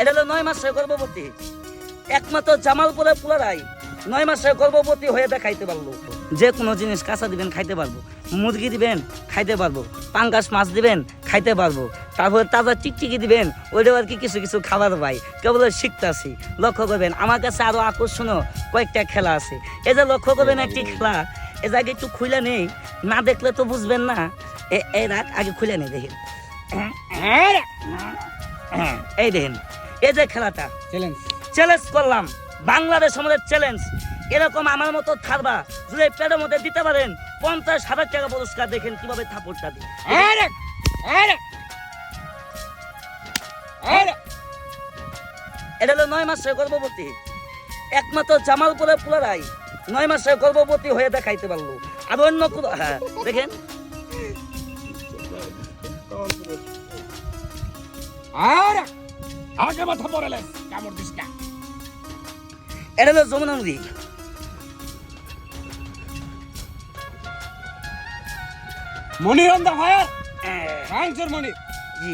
এটা হলো নয় মাসের গর্ভবতী। একমাত্র জামালপুরের পুলারাই নয় মাসের গর্ভবতী হয়ে দেখাইতে পারল। যে কোনো জিনিস কাঁচা দিবেন, খাইতে পারব। মুরগি দিবেন, খাইতে পারব। পাঙ্গাস মাছ দিবেন, খাইতে পারব। তারপর তাজা টিকটিকি দিবেন, ওইটাও আর কি কিছু কিছু খাবার পাই। কেবল শিখতেছি লক্ষ্য করবেন, আমার কাছে আরও আকর্ষণীয় কয়েকটা খেলা আছে। এই যে লক্ষ্য করবেন একটি খেলা, এ জায়গায় একটু খুলে নেই, না দেখলে তো বুঝবেন না। এ- রাখ আগে খুলে নেই, দেখেন। এই দেখেন। এই যে খেলাটা। চ্যালেঞ্জ চ্যালেঞ্জ করলাম। বাংলাদেশ আমাদের চ্যালেঞ্জ এরকম আমার মতো থাকবা যদি পেটের মধ্যে দিতে পারেন পঞ্চাশ হাজার টাকা পুরস্কার দেখেন কীভাবে থাপড়টা দিই এটা হলো নয় মাসের গর্ভবতী। একমাত্র জামালপুরের পুলারাই নয় মাসের গর্ভবতী হয়ে দেখাইতে পারল। আর অন্য কোনো হ্যাঁ দেখেন। আর আগে মাথা পড়ালে কামড় দিস না। এটা হলো যমুনা নদী। মনির অন দা ফায়ার হ্যাঁ, মনির জি।